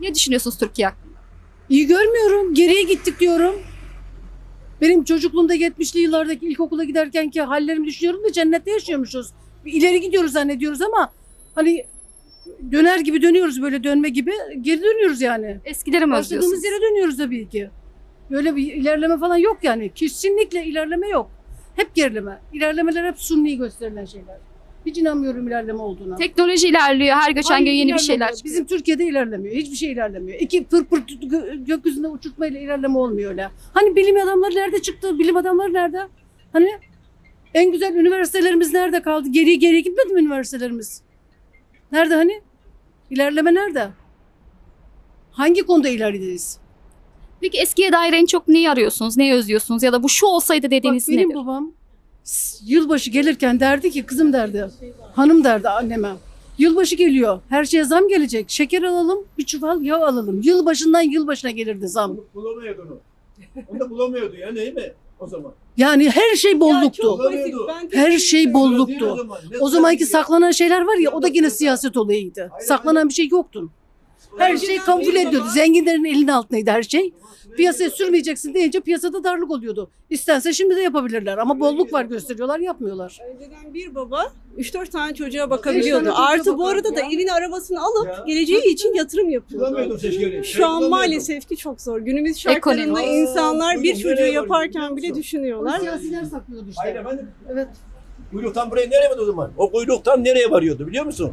Ne düşünüyorsunuz Türkiye hakkında? İyi görmüyorum. Geriye gittik diyorum. Benim çocukluğumda 70'li yıllardaki ilkokula giderkenki hallerimi düşünüyorum da cennette yaşıyormuşuz. İleri gidiyoruz zannediyoruz ama hani döner gibi dönüyoruz böyle dönme gibi geri dönüyoruz yani. Eskileri mi Başladığımız yere dönüyoruz tabii ki. Böyle bir ilerleme falan yok yani. Kesinlikle ilerleme yok. Hep gerileme. İlerlemeler hep sunni gösterilen şeyler. Hiç inanmıyorum ilerleme olduğuna. Teknoloji ilerliyor. Her geçen Hayır, gün yeni bir şeyler ilerlemiyor. çıkıyor. Bizim Türkiye'de ilerlemiyor. Hiçbir şey ilerlemiyor. İki pır pır tut- gö- gökyüzünde uçurtmayla ilerleme olmuyor öyle. Hani bilim adamları nerede çıktı? Bilim adamları nerede? Hani en güzel üniversitelerimiz nerede kaldı? Geriye geriye gitmedi mi üniversitelerimiz? Nerede hani? İlerleme nerede? Hangi konuda ilerideyiz? Peki eskiye dair en çok neyi arıyorsunuz? Neyi özlüyorsunuz? Ya da bu şu olsaydı Bak dediğiniz benim nedir? babam yılbaşı gelirken derdi ki kızım derdi. Hanım derdi anneme. Yılbaşı geliyor. Her şeye zam gelecek. Şeker alalım, bir çuval yağ alalım. Yılbaşından yılbaşına gelirdi zam. Bulamıyordu onu. Onu da bulamıyordu ya değil mi o zaman? Yani her şey bolluktu. Bulamıyordu. Her şey bolluktu. O zaman, ne O zamanki zaman- saklanan şeyler var ya o da yine siyaset olayıydı. Saklanan bir şey yoktu. Her şey kamufle ediyordu. Zenginlerin elinin altındaydı her şey. Piyasaya sürmeyeceksin deyince piyasada darlık oluyordu. İstense şimdi de yapabilirler ama bolluk var gösteriyorlar yapmıyorlar. Önceden bir baba 3-4 tane çocuğa bakabiliyordu. çocuğa Artı bu arada da bakardı ya. evini arabasını alıp Ya. geleceği için yatırım yapıyordu. Şu an maalesef ki çok zor. Günümüz şartlarında Ekonomi. insanlar bir Aa, çocuğu nereye yaparken bile musun? düşünüyorlar. Siyasiler saklıyordu işte. Hayır efendim. Evet. Kuyruktan buraya nereye vardı o zaman? O kuyruktan nereye varıyordu biliyor musun?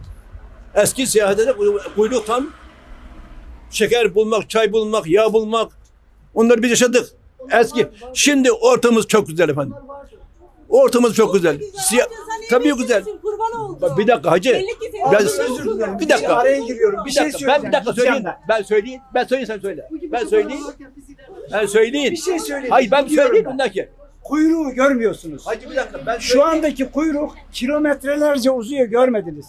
Eski seyahate de kuyruktan şeker bulmak, çay bulmak, yağ bulmak onları biz yaşadık. Eski. Şimdi ortamız çok güzel efendim. Ortamız çok güzel. Siya- Tabii güzel. Bak bir dakika hacı. Ben- Özür dilerim. Bir dakika. Araya giriyorum. Bir, şey söyleyeceğim. Ben bir dakika söyleyeyim. ben. Ben söyleyeyim. Ben söyleyeyim sen söyle. Ben söyleyeyim. Ben söyleyeyim. Bir şey söyleyeyim. Hayır ben söyleyeyim ben. bundan ki. Kuyruğu görmüyorsunuz. Hacı bir dakika ben Şu andaki kuyruk kilometrelerce uzuyor görmediniz.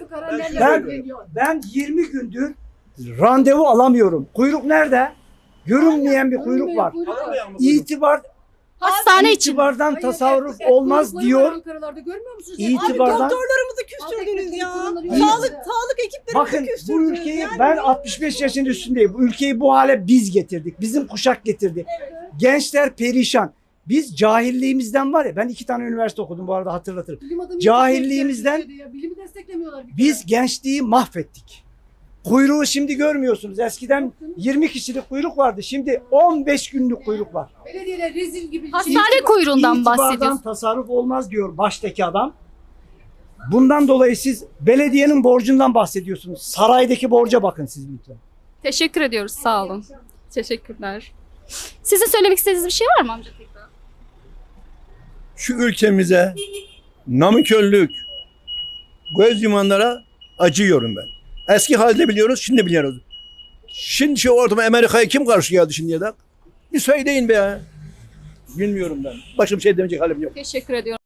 Fukara ben, Ben- geliyor? Ben 20 gündür randevu alamıyorum. Kuyruk nerede? Görünmeyen bir kuyruk var. İtibar Hastane için. itibardan tasarruf olmaz diyor. Ankara'larda görmüyor musunuz? Abi İtibardan- doktorlarımızı küstürdünüz ya. Sağlık, sağlık ekiplerimizi Bakın küstürdünüz. bu ülkeyi Yani ben 65 yaşın üstündeyim. Bu ülkeyi bu hale biz getirdik. Bizim kuşak getirdi. Gençler perişan. Biz cahilliğimizden var ya ben iki tane üniversite okudum bu arada hatırlatırım. Bilim adamı Cahilliğimizden- Türkiye'de ya, Bilimi desteklemiyorlar. bir kere. Biz gençliği mahvettik. Kuyruğu şimdi görmüyorsunuz. Eskiden 20 kişilik kuyruk vardı. Şimdi 15 günlük kuyruk var. Belediyeler rezil gibi. Hastane kuyruğundan İtibardan bahsediyorsunuz. tasarruf olmaz diyor baştaki adam. Bundan dolayı siz belediyenin borcundan bahsediyorsunuz. Saraydaki borca bakın siz lütfen. Teşekkür ediyoruz. Sağ olun. Teşekkürler. Sizin söylemek istediğiniz bir şey var mı amca tekrar? Şu ülkemize namikörlük, göz yumanlara acıyorum ben. Eski halde biliyoruz, şimdi biliyoruz. Şimdi şu ortama Amerika'ya kim karşı geldi şimdiye kadar? Bir söyleyin be ya. Bilmiyorum ben. Başka bir şey demeyecek halim yok. Teşekkür ediyorum.